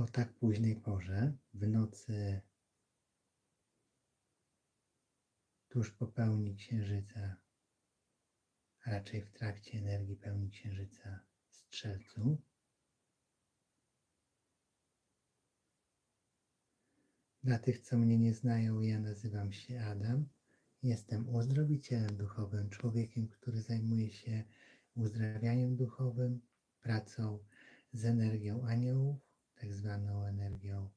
o tak późnej porze, w nocy tuż po pełni księżyca, a raczej w trakcie energii pełni księżyca w strzelcu. Dla tych, co mnie nie znają, ja nazywam się Adam. Jestem uzdrowicielem duchowym, człowiekiem, który zajmuje się uzdrawianiem duchowym, pracą z energią aniołów, tak zwaną energią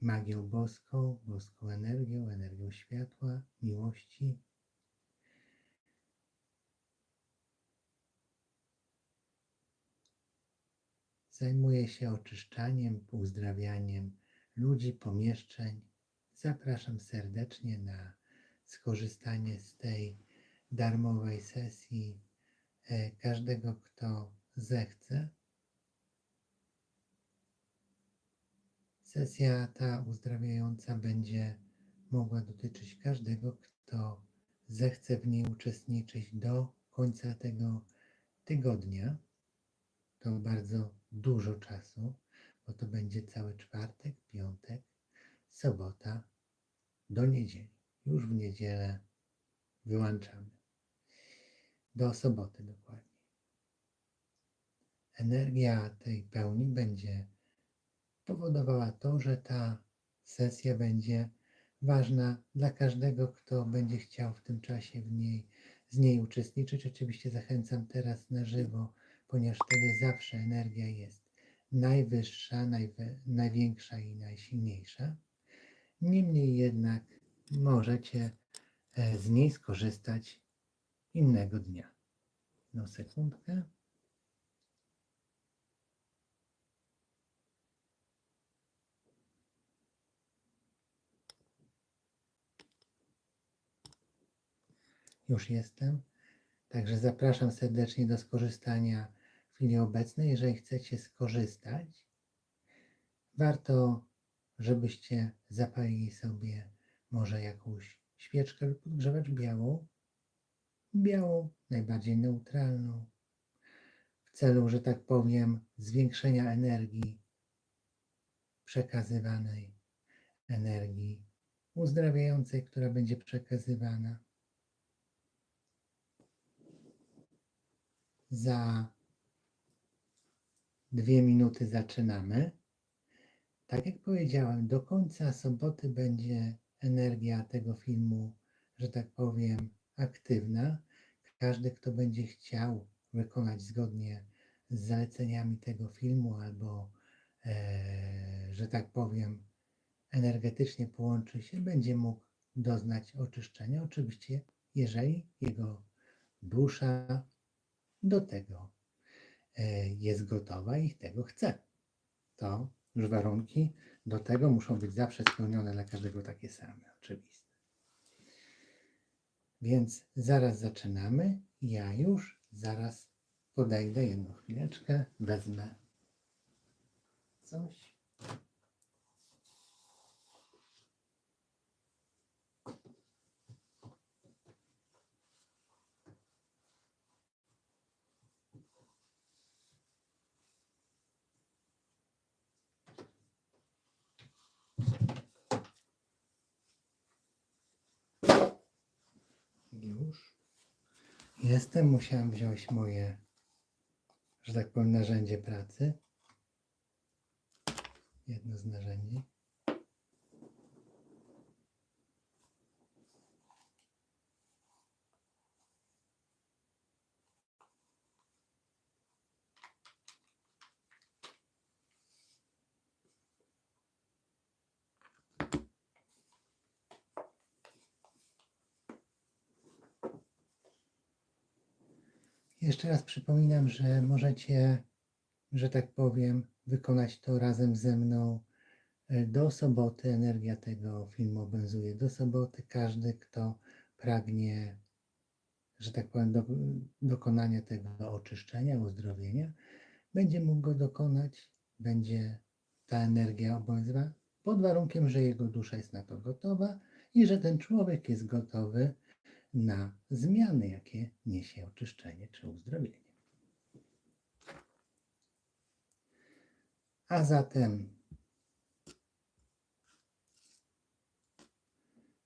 magią boską, boską energią, energią światła, miłości. Zajmuję się oczyszczaniem, uzdrawianiem ludzi, pomieszczeń. Zapraszam serdecznie na skorzystanie z tej darmowej sesji e, każdego, kto zechce. Sesja ta uzdrawiająca będzie mogła dotyczyć każdego, kto zechce w niej uczestniczyć do końca tego tygodnia. To bardzo dużo czasu, bo to będzie cały czwartek, piątek, sobota do niedzieli. Już w niedzielę wyłączamy. Do soboty dokładnie. Energia tej pełni będzie powodowała to, że ta sesja będzie ważna dla każdego, kto będzie chciał w tym czasie w niej, z niej uczestniczyć. Oczywiście zachęcam teraz na żywo, ponieważ wtedy zawsze energia jest najwyższa, najwe, największa i najsilniejsza. Niemniej jednak możecie e, z niej skorzystać innego dnia. No sekundkę. Już jestem. Także zapraszam serdecznie do skorzystania w chwili obecnej. Jeżeli chcecie skorzystać, warto, żebyście zapalili sobie może jakąś świeczkę lub podgrzewacz białą, białą, najbardziej neutralną, w celu, że tak powiem, zwiększenia energii przekazywanej, energii uzdrawiającej, która będzie przekazywana. Za dwie minuty zaczynamy. Tak jak powiedziałem, do końca soboty będzie energia tego filmu, że tak powiem, aktywna. Każdy, kto będzie chciał wykonać zgodnie z zaleceniami tego filmu, albo, e, że tak powiem, energetycznie połączy się, będzie mógł doznać oczyszczenia. Oczywiście, jeżeli jego dusza do tego e, jest gotowa i tego chce. To już warunki do tego muszą być zawsze spełnione dla każdego takie same, oczywiste. Więc zaraz zaczynamy. Ja już zaraz podejdę jedną chwileczkę, wezmę coś. Już. Jestem, musiałem wziąć moje, że tak powiem, narzędzie pracy. Jedno z narzędzi. Jeszcze raz przypominam, że możecie, że tak powiem, wykonać to razem ze mną do soboty. Energia tego filmu obowiązuje do soboty. Każdy, kto pragnie, że tak powiem, do, dokonania tego oczyszczenia, uzdrowienia, będzie mógł go dokonać. Będzie ta energia obowiązywała pod warunkiem, że jego dusza jest na to gotowa i że ten człowiek jest gotowy na zmiany, jakie niesie oczyszczenie czy uzdrowienie. A zatem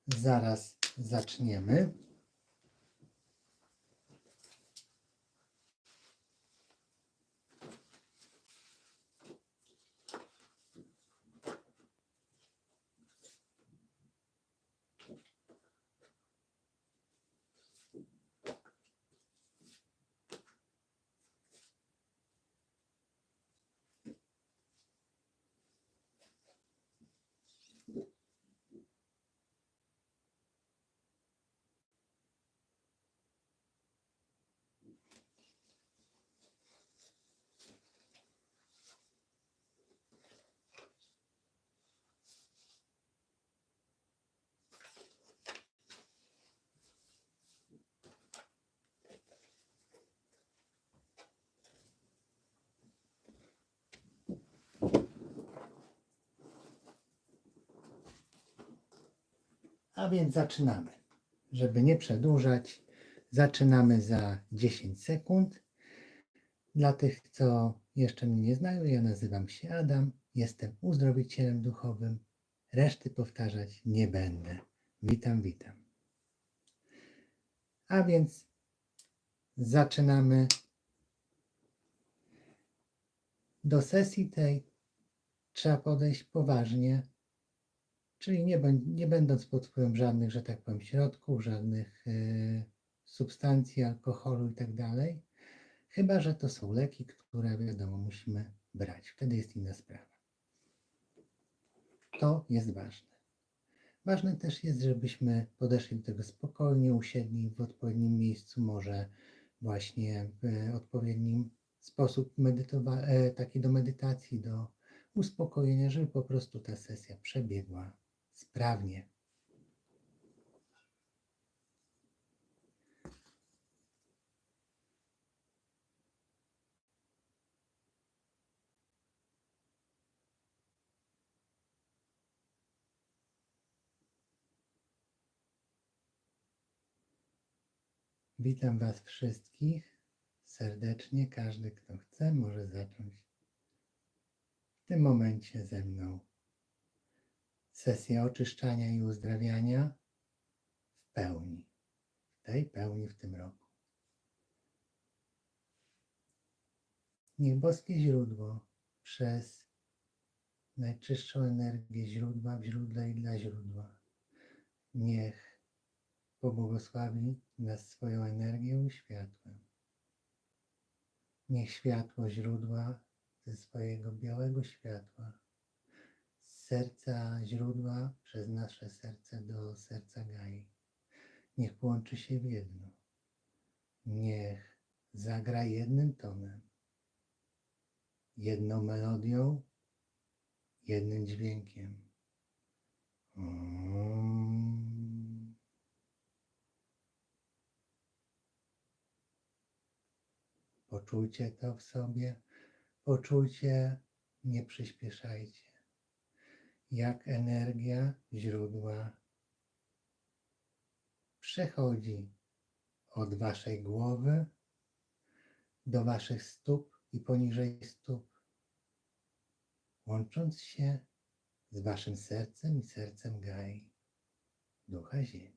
zaraz zaczniemy. A więc zaczynamy. Żeby nie przedłużać, zaczynamy za 10 sekund. Dla tych, co jeszcze mnie nie znają, ja nazywam się Adam, jestem uzdrowicielem duchowym. Reszty powtarzać nie będę. Witam, witam. A więc zaczynamy. Do sesji tej trzeba podejść poważnie, czyli nie, nie będąc pod wpływem żadnych, że tak powiem, środków, żadnych e, substancji, alkoholu i tak. Chyba, że to są leki, które wiadomo musimy brać. Wtedy jest inna sprawa. To jest ważne. Ważne też jest, żebyśmy podeszli do tego spokojnie, usiedli w odpowiednim miejscu, może właśnie w odpowiednim sposób medytowa- e, taki do medytacji, do uspokojenia, żeby po prostu ta sesja przebiegła sprawnie. Witam Was wszystkich serdecznie. Każdy, kto chce, może zacząć w tym momencie ze mną sesję oczyszczania i uzdrawiania w pełni. W tej pełni w tym roku. Niech boskie źródło przez najczystszą energię źródła w źródle i dla źródła. Niech pobłogosławi nas swoją energią i światłem. Niech światło źródła ze swojego białego światła, serca źródła przez nasze serce do serca Gai. Niech połączy się w jedno. Niech zagra jednym tonem, jedną melodią, jednym dźwiękiem. Poczujcie to w sobie, poczujcie, nie przyspieszajcie, jak energia źródła przechodzi od waszej głowy do waszych stóp i poniżej stóp, łącząc się z waszym sercem i sercem Gai, ducha Ziemi.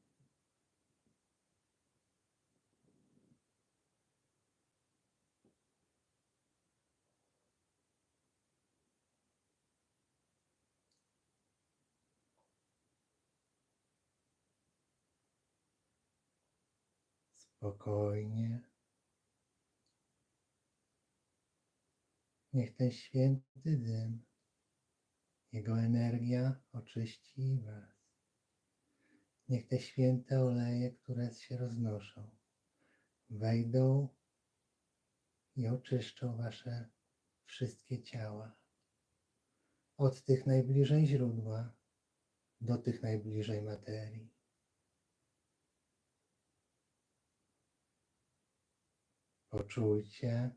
Spokojnie. Niech ten święty dym, jego energia oczyści Was. Niech te święte oleje, które się roznoszą, wejdą i oczyszczą Wasze wszystkie ciała. Od tych najbliżej źródła do tych najbliżej materii. Poczujcie,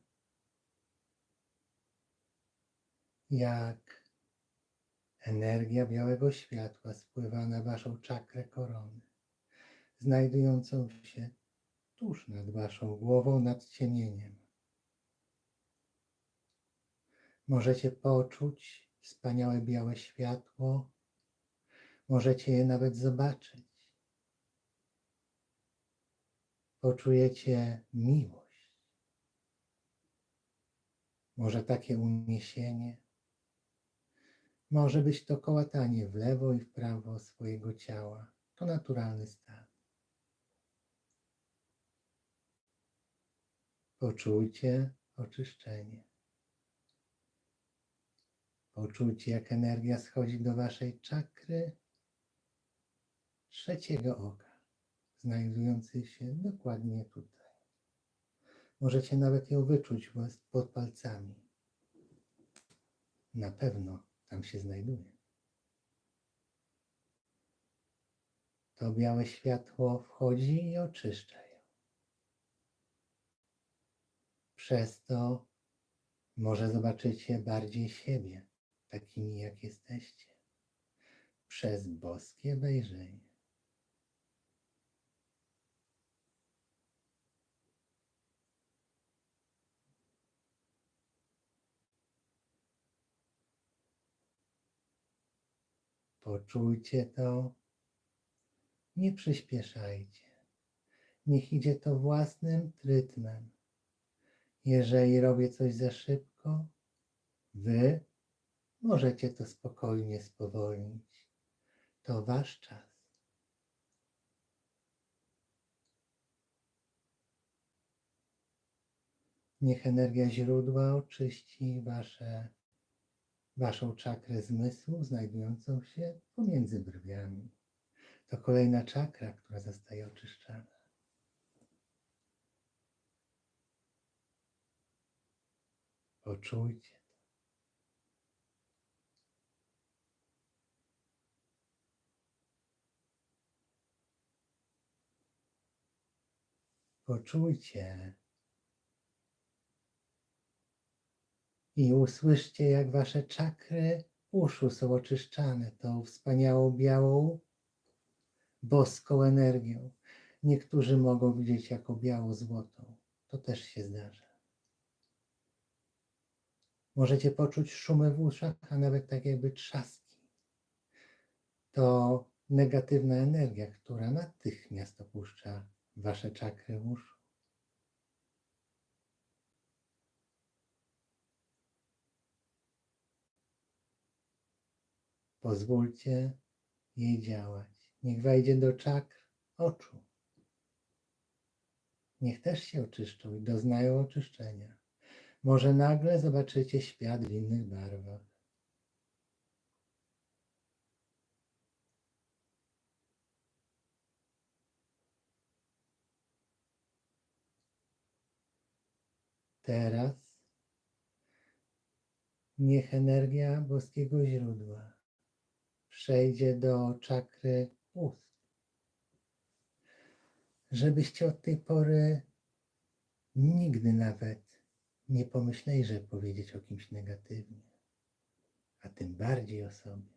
jak energia białego światła spływa na Waszą czakrę korony, znajdującą się tuż nad Waszą głową, nad ciemieniem. Możecie poczuć wspaniałe białe światło, możecie je nawet zobaczyć. poczujecie miłość. Może takie uniesienie. Może być to kołatanie w lewo i w prawo swojego ciała. To naturalny stan. Poczujcie oczyszczenie. Poczujcie, jak energia schodzi do waszej czakry trzeciego oka, znajdującej się dokładnie tutaj. Możecie nawet ją wyczuć pod palcami. Na pewno tam się znajduje. To białe światło wchodzi i oczyszcza ją. Przez to może zobaczycie bardziej siebie, takimi jak jesteście, przez boskie wejrzenie. Poczujcie to, nie przyspieszajcie. Niech idzie to własnym rytmem. Jeżeli robię coś za szybko, wy możecie to spokojnie spowolnić. To wasz czas. Niech energia źródła oczyści wasze waszą czakrę zmysłu znajdującą się pomiędzy brwiami. To kolejna czakra, która zostaje oczyszczana. Poczujcie to. Poczujcie i usłyszcie, jak wasze czakry uszu są oczyszczane tą wspaniałą białą, boską energią. Niektórzy mogą widzieć jako biało złotą. To też się zdarza. Możecie poczuć szumy w uszach, a nawet tak jakby trzaski. To negatywna energia, która natychmiast opuszcza wasze czakry uszu. Pozwólcie jej działać. Niech wejdzie do czakr oczu. Niech też się oczyszczą i doznają oczyszczenia. Może nagle zobaczycie świat w innych barwach. Teraz niech energia boskiego źródła przejdzie do czakry ust. Żebyście od tej pory nigdy nawet nie pomyśleli, żeby powiedzieć o kimś negatywnie, a tym bardziej o sobie.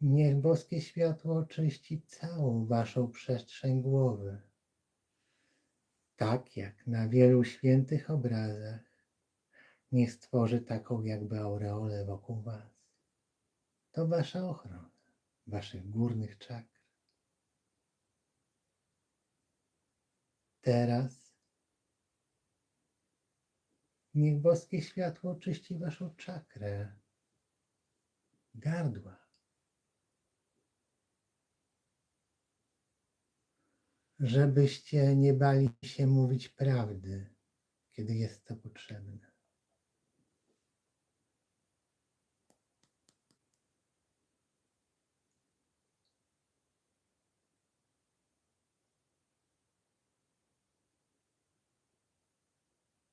Niech boskie światło oczyści całą waszą przestrzeń głowy tak jak na wielu świętych obrazach, niech stworzy taką jakby aureolę wokół Was. To Wasza ochrona, Waszych górnych czakr. Teraz niech boskie światło oczyści Waszą czakrę gardła. Żebyście nie bali się mówić prawdy, kiedy jest to potrzebne.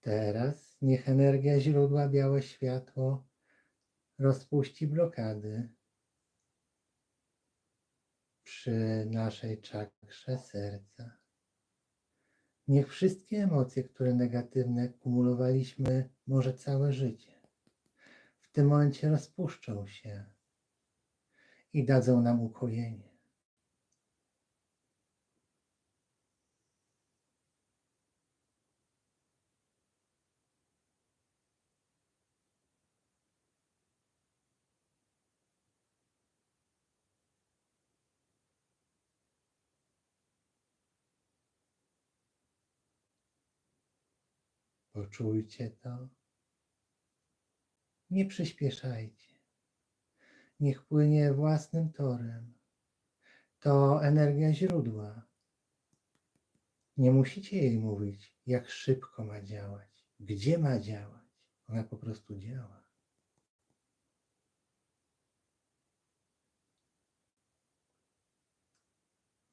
Teraz niech energia źródła białe światło rozpuści blokady przy naszej czakrze serca. Niech wszystkie emocje, które negatywne kumulowaliśmy może całe życie, w tym momencie rozpuszczą się i dadzą nam ukojenie. Poczujcie to. Nie przyspieszajcie. Niech płynie własnym torem. To energia źródła. Nie musicie jej mówić, jak szybko ma działać, gdzie ma działać. Ona po prostu działa.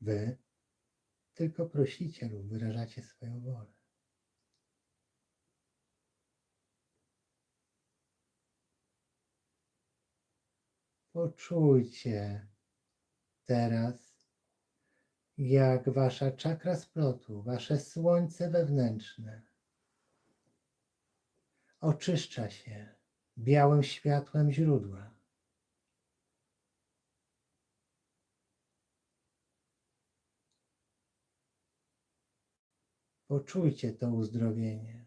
Wy tylko prosicie lub wyrażacie swoją wolę. Poczujcie teraz, jak wasza czakra splotu, wasze słońce wewnętrzne oczyszcza się białym światłem źródła. Poczujcie to uzdrowienie.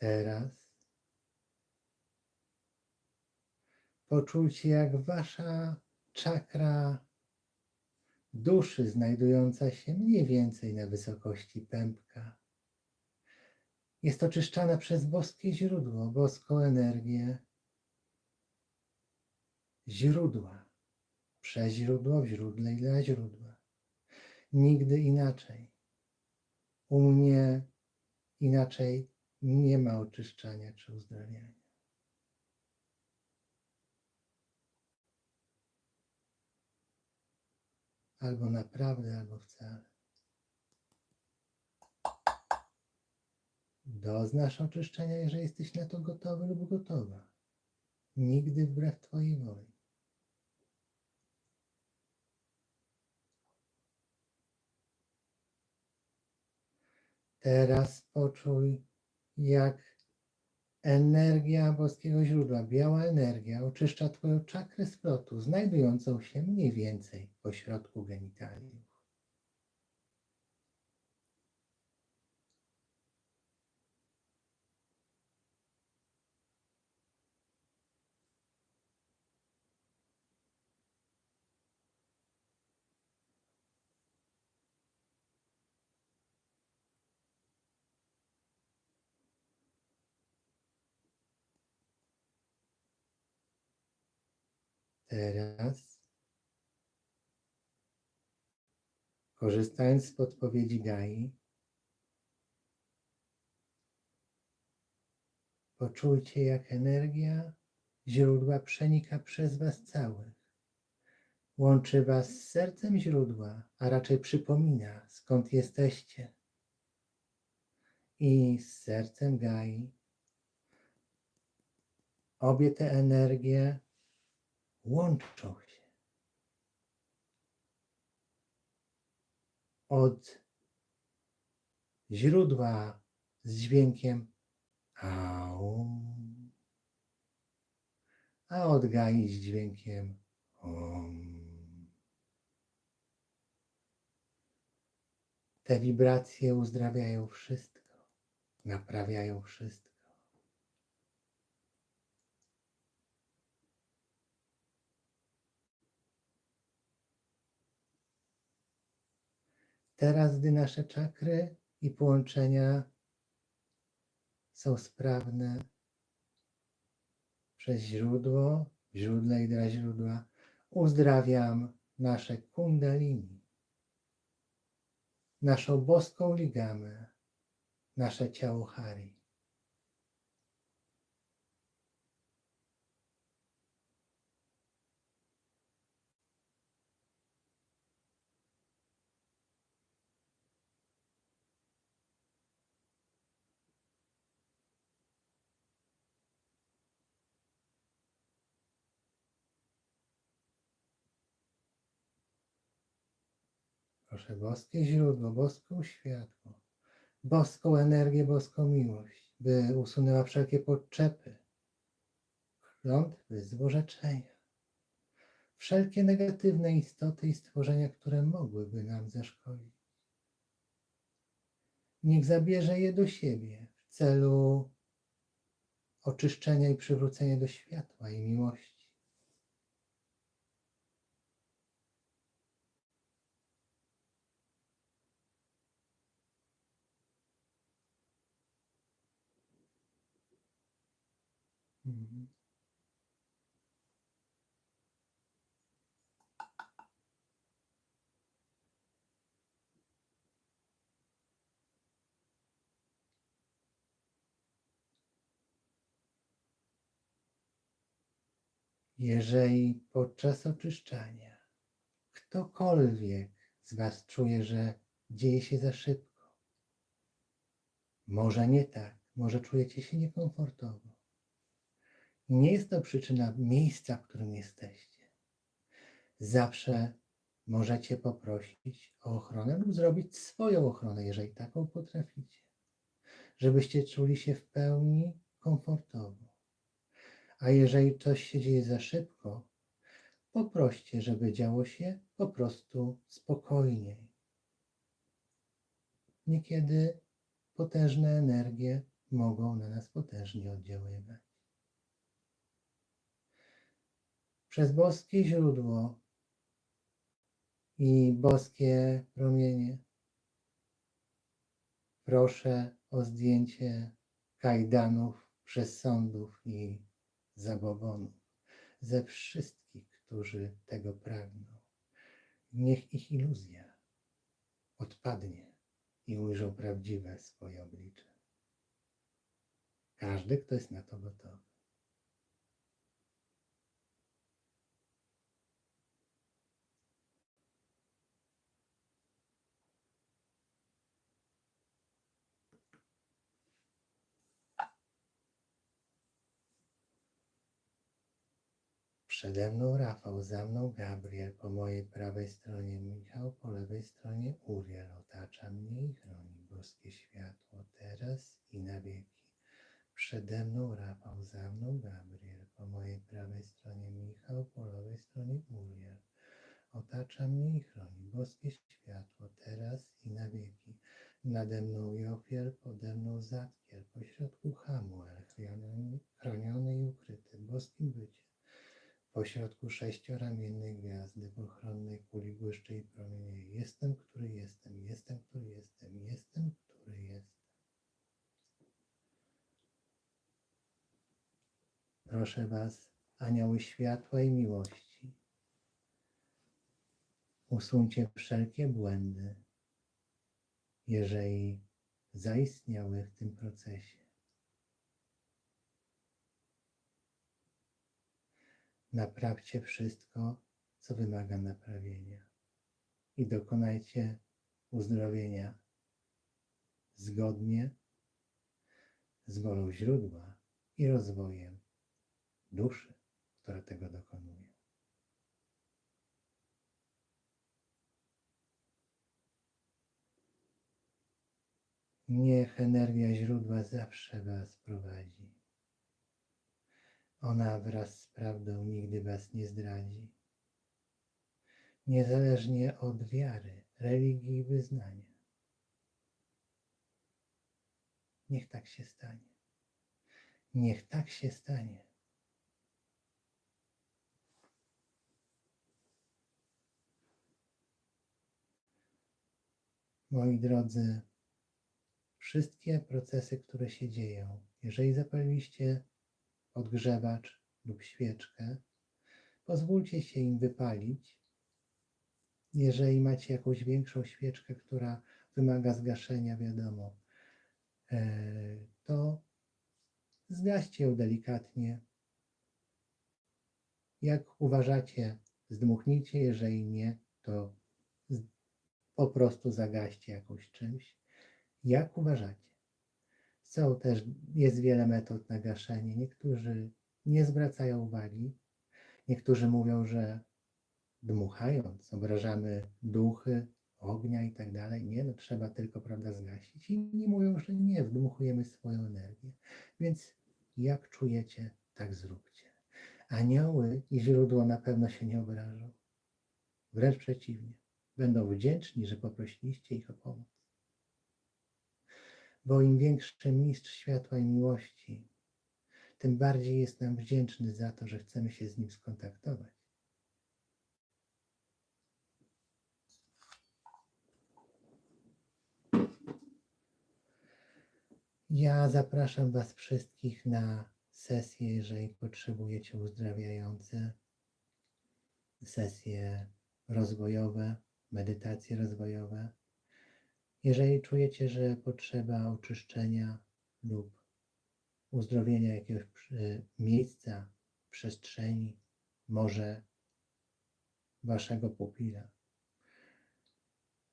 Teraz poczujcie, jak wasza czakra duszy, znajdująca się mniej więcej na wysokości pępka, jest oczyszczana przez boskie źródło, boską energię źródła, przez źródło, w źródle i dla źródła. Nigdy inaczej. U mnie inaczej nie ma oczyszczania czy uzdrawiania. Albo naprawdę, albo wcale. Doznasz oczyszczenia, jeżeli jesteś na to gotowy lub gotowa. Nigdy wbrew Twojej woli. Teraz poczuj, jak energia boskiego źródła, biała energia, oczyszcza Twoją czakrę splotu, znajdującą się mniej więcej po środku genitaliów. Teraz, korzystając z podpowiedzi Gai, poczujcie, jak energia źródła przenika przez Was całych. Łączy Was z sercem źródła, a raczej przypomina, skąd jesteście. I z sercem Gai. Obie te energie łączą się. Od źródła z dźwiękiem aum, a od gai z dźwiękiem om. Te wibracje uzdrawiają wszystko, naprawiają wszystko. Teraz, gdy nasze czakry i połączenia są sprawne przez źródło, źródle i dla źródła, uzdrawiam nasze kundalini, naszą boską ligamę, nasze ciało Hari. Proszę boskie źródło, boską światło, boską energię, boską miłość, by usunęła wszelkie podczepy, klątwy, złorzeczenia. wszelkie negatywne istoty i stworzenia, które mogłyby nam zaszkodzić. Niech zabierze je do siebie w celu oczyszczenia i przywrócenia do światła i miłości. Jeżeli podczas oczyszczania ktokolwiek z Was czuje, że dzieje się za szybko, może nie tak, może czujecie się niekomfortowo, nie jest to przyczyna miejsca, w którym jesteście. Zawsze możecie poprosić o ochronę lub zrobić swoją ochronę, jeżeli taką potraficie, żebyście czuli się w pełni komfortowo. A jeżeli coś się dzieje za szybko, poproście, żeby działo się po prostu spokojniej. Niekiedy potężne energie mogą na nas potężnie oddziaływać. Przez boskie źródło i boskie promienie proszę o zdjęcie kajdanów przez sądów i zabobonów ze wszystkich, którzy tego pragną. Niech ich iluzja odpadnie i ujrzą prawdziwe swoje oblicze. Każdy, kto jest na to gotowy. Przede mną Rafał, za mną Gabriel, po mojej prawej stronie Michał, po lewej stronie Uriel. Otacza mnie i chroni boskie światło teraz i na wieki. Przede mną Rafał, za mną Gabriel, po mojej prawej stronie Michał, po lewej stronie Uriel. Otacza mnie i chroni boskie światło teraz i na wieki. Nade mną Jofiel, pode mną Zatkiel, pośrodku Hamuel, chroniony, i ukryty boskim. Pośrodku sześcioramiennej gwiazdy, w ochronnej kuli błyszczy i. Jestem, który jestem, jestem, który jestem, jestem, który jestem. Proszę Was, anioły światła i miłości, usuńcie wszelkie błędy, jeżeli zaistniały w tym procesie. Naprawcie wszystko, co wymaga naprawienia i dokonajcie uzdrowienia zgodnie z wolą źródła i rozwojem duszy, która tego dokonuje. Niech energia źródła zawsze Was prowadzi. Ona wraz z prawdą nigdy Was nie zdradzi. Niezależnie od wiary, religii i wyznania. Niech tak się stanie. Niech tak się stanie. Moi drodzy, wszystkie procesy, które się dzieją, jeżeli zapaliliście odgrzewacz lub świeczkę, pozwólcie się im wypalić. Jeżeli macie jakąś większą świeczkę, która wymaga zgaszenia, wiadomo, e, to zgaście ją delikatnie. Jak uważacie, zdmuchnijcie, jeżeli nie, to po prostu zagaście jakąś czymś. Jak uważacie? Są też, jest wiele metod na gaszenie. Niektórzy nie zwracają uwagi. Niektórzy mówią, że dmuchając obrażamy duchy, ognia i tak dalej. Nie, no trzeba tylko, prawda, zgasić. Inni mówią, że nie, wdmuchujemy swoją energię. Więc jak czujecie, tak zróbcie. Anioły i źródło na pewno się nie obrażą. Wręcz przeciwnie. Będą wdzięczni, że poprosiliście ich o pomoc. Bo im większy mistrz światła i miłości, tym bardziej jest nam wdzięczny za to, że chcemy się z nim skontaktować. Ja zapraszam Was wszystkich na sesje, jeżeli potrzebujecie uzdrawiające, sesje rozwojowe, medytacje rozwojowe. Jeżeli czujecie, że potrzeba oczyszczenia lub uzdrowienia jakiegoś przy- miejsca, przestrzeni, może waszego pupila,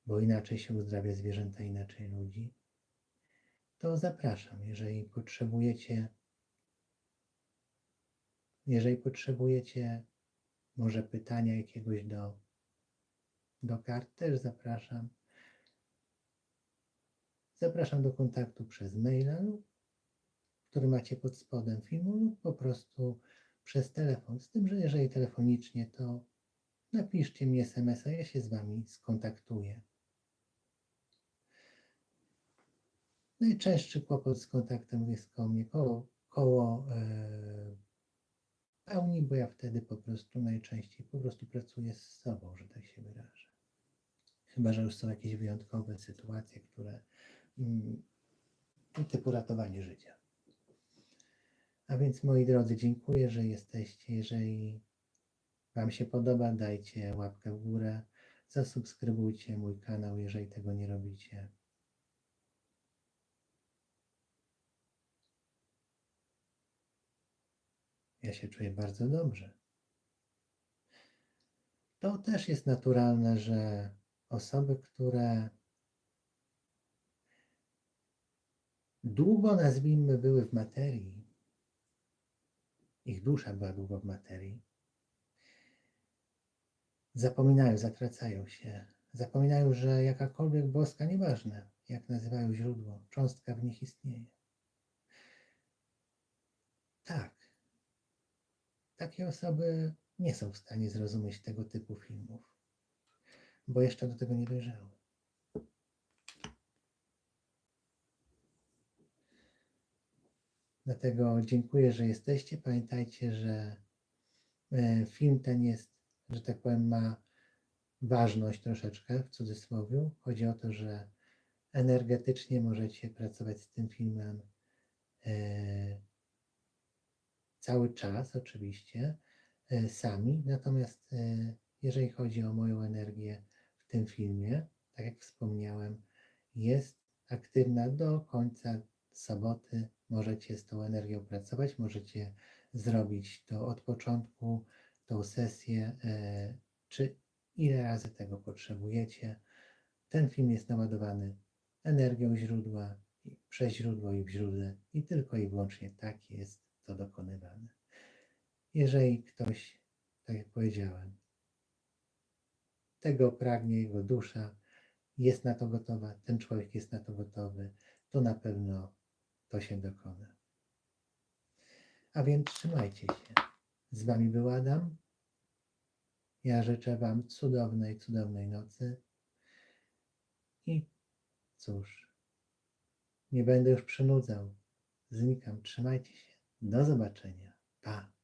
bo inaczej się uzdrawia zwierzęta, inaczej ludzi, to zapraszam. Jeżeli potrzebujecie, jeżeli potrzebujecie może pytania jakiegoś do, do kart, też zapraszam. Zapraszam do kontaktu przez maila, który macie pod spodem filmu, lub po prostu przez telefon. Z tym, że jeżeli telefonicznie, to napiszcie mi SMS-a, ja się z Wami skontaktuję. Najczęstszy kłopot z kontaktem jest koło mnie, koło, koło e, pełni, bo ja wtedy po prostu najczęściej po prostu pracuję z sobą, że tak się wyrażę. Chyba, że już są jakieś wyjątkowe sytuacje, które typu ratowanie życia. A więc moi drodzy, dziękuję, że jesteście. Jeżeli Wam się podoba, dajcie łapkę w górę, zasubskrybujcie mój kanał, jeżeli tego nie robicie. Ja się czuję bardzo dobrze. To też jest naturalne, że osoby, które długo, nazwijmy, były w materii, ich dusza była długo w materii, zapominają, zatracają się, zapominają, że jakakolwiek boska, nieważne jak nazywają źródło, cząstka w nich istnieje. Tak, takie osoby nie są w stanie zrozumieć tego typu filmów, bo jeszcze do tego nie dojrzały. Dlatego dziękuję, że jesteście. Pamiętajcie, że e, film ten jest, że tak powiem, ma ważność troszeczkę w cudzysłowie. Chodzi o to, że energetycznie możecie pracować z tym filmem e, cały czas, oczywiście, e, sami. Natomiast jeżeli chodzi o moją energię w tym filmie, tak jak wspomniałem, jest aktywna do końca soboty. Możecie z tą energią pracować, możecie zrobić to od początku, tą sesję, e, czy ile razy tego potrzebujecie. Ten film jest naładowany energią źródła, przez źródło i w źródle i tylko i wyłącznie tak jest to dokonywane. Jeżeli ktoś, tak jak powiedziałem, tego pragnie jego dusza, jest na to gotowa, ten człowiek jest na to gotowy, to na pewno to się dokona. A więc trzymajcie się. Z Wami był Adam. Ja życzę Wam cudownej, cudownej nocy. I cóż, nie będę już przynudzał. Znikam. Trzymajcie się. Do zobaczenia. Pa.